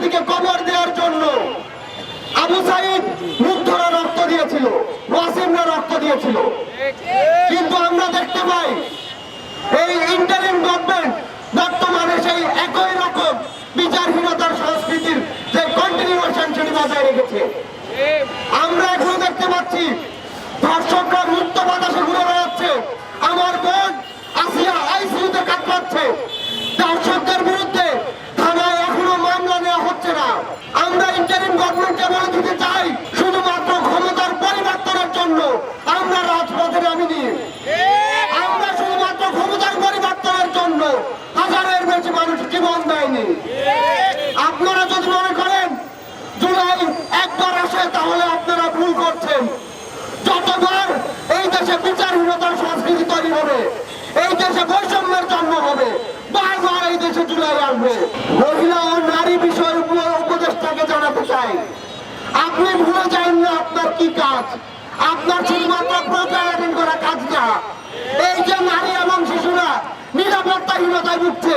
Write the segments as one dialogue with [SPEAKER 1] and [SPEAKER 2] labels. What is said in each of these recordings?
[SPEAKER 1] সংস্কৃতিকে কবর দেওয়ার জন্য আবু সাইদ মুগ্ধরা রক্ত দিয়েছিল, ওয়াসিমরা রক্ত দিয়েছিল। কিন্তু আমরা দেখতে পাই, এই ইন্টারিম গভর্নমেন্ট বর্তমানে সেই একই রকম বিচারহীনতার সংস্কৃতির যে কন্টিনিউশন সেটি বজায় রেখেছে আমরা এখনও দেখতে পাচ্ছি ধর্ষকরা মুক্ত বাতাসে ঘুরে বেড়াচ্ছে আমার বোন আসিয়া আইসিইউতে কাতরাচ্ছে ধর্ষকদের বিরুদ্ধে থানায় এখনও মামলা নেওয়া হচ্ছে না আমরা ইন্টারিম গভর্নমেন্টকে বলে দিতে চাই শুধুমাত্র ক্ষমতার পরিবর্তনের জন্য আমরা রাজপথে নামিনি আমরা শুধুমাত্র ক্ষমতার পরিবর্তনের জন্য হাজারের বেশি মানুষ জীবন দেয়নি। আপনারা যদি মনে করেন, জুলাই একবার আসে, তাহলে আপনারা ভুল করছেন। যতবার এই দেশে বিচারহীনতার সংস্কৃতি তৈরি হবে, এই দেশে বৈষম্যের জন্ম হবে, বারবার এই দেশে জুলাই আসবে। মহিলা ও নারী বিষয়ের উপ- উপদেষ্টাকে জানাতে চাই। আপনি ভুলে যান না আপনার কি কাজ আপনার শুধুমাত্র প্রোগ্রামিং করা কাজ না এই যে নারী এবং শিশুরা নিরাপত্তাহীনতায় ভুগছে।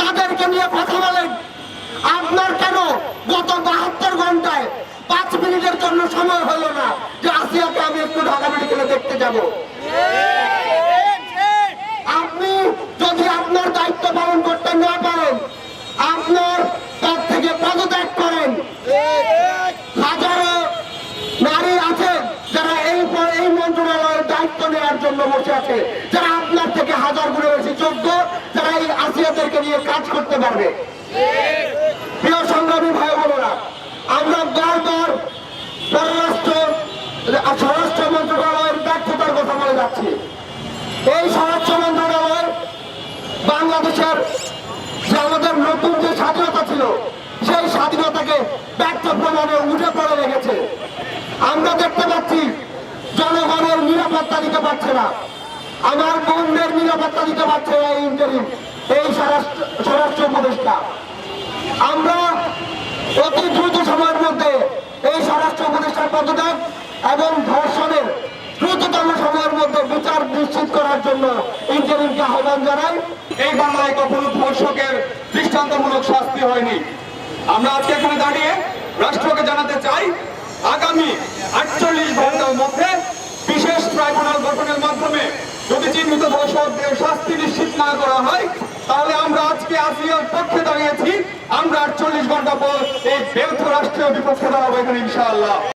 [SPEAKER 1] তাদেরকে নিয়ে কথা বলেন। আপনার কেন গত বাহাত্তর ঘন্টায় পাঁচ মিনিটের জন্য সময় হলো না যে আসিয়াকে আমি একটু ঢাকা মেডিকেলে দেখতে যাব? আপনি যদি আপনার দায়িত্ব পালন করতে না পারেন, আপনার পদ থেকে পদত্যাগ করেন। হাজারো নারী আছে যারা এই এই মন্ত্রণালয়ের দায়িত্ব নেওয়ার জন্য বসে আছে। যারা কাজ করতে পারবে। প্রিয় সংগ্রামী ভাই বোনেরা, আমরা বারবার পররাষ্ট্র স্বরাষ্ট্র মন্ত্রণালয়ের ব্যর্থতার কথা বলে যাচ্ছি। এই স্বরাষ্ট্র মন্ত্রণালয় বাংলাদেশের যে আমাদের নতুন যে স্বাধীনতা ছিল, সেই স্বাধীনতাকে ব্যর্থ প্রমাণে উঠে পড়ে লেগেছে। আমরা দেখতে পাচ্ছি জনগণের নিরাপত্তা দিতে পারছে না। আমার বোনদের নিরাপত্তা দিতে পারছে না এই ইন্টারিম এই স্বরাষ্ট্র স্বরাষ্ট্র উপদেষ্টা। আমরা অতি দ্রুত সময়ের মধ্যে এই স্বরাষ্ট্র উপদেষ্টার পদত্যাগ এবং ধর্ষণের দ্রুততম সময়ের মধ্যে বিচার নিশ্চিত করার জন্য ইন্টারিমকে আহ্বান জানাই।
[SPEAKER 2] এই বাংলায় কখনো ধর্ষকের দৃষ্টান্তমূলক শাস্তি হয়নি। আমরা আজকে এখানে দাঁড়িয়ে রাষ্ট্রকে জানাতে চাই, আগামী আটচল্লিশ ঘণ্টার মধ্যে বিশেষ ট্রাইব্যুনাল গঠনের মাধ্যমে যদি চিহ্নিত ধর্ষকদের শাস্তি নিশ্চিত না করা হয় তাহলে আমরা আজকে আসিয়ার পক্ষে দাঁড়িয়েছি। আমরা আটচল্লিশ ঘণ্টা পর এই ব্যর্থ রাষ্ট্রীয় বিপক্ষে দাঁড়াবো এখানে, ইনশাআল্লাহ।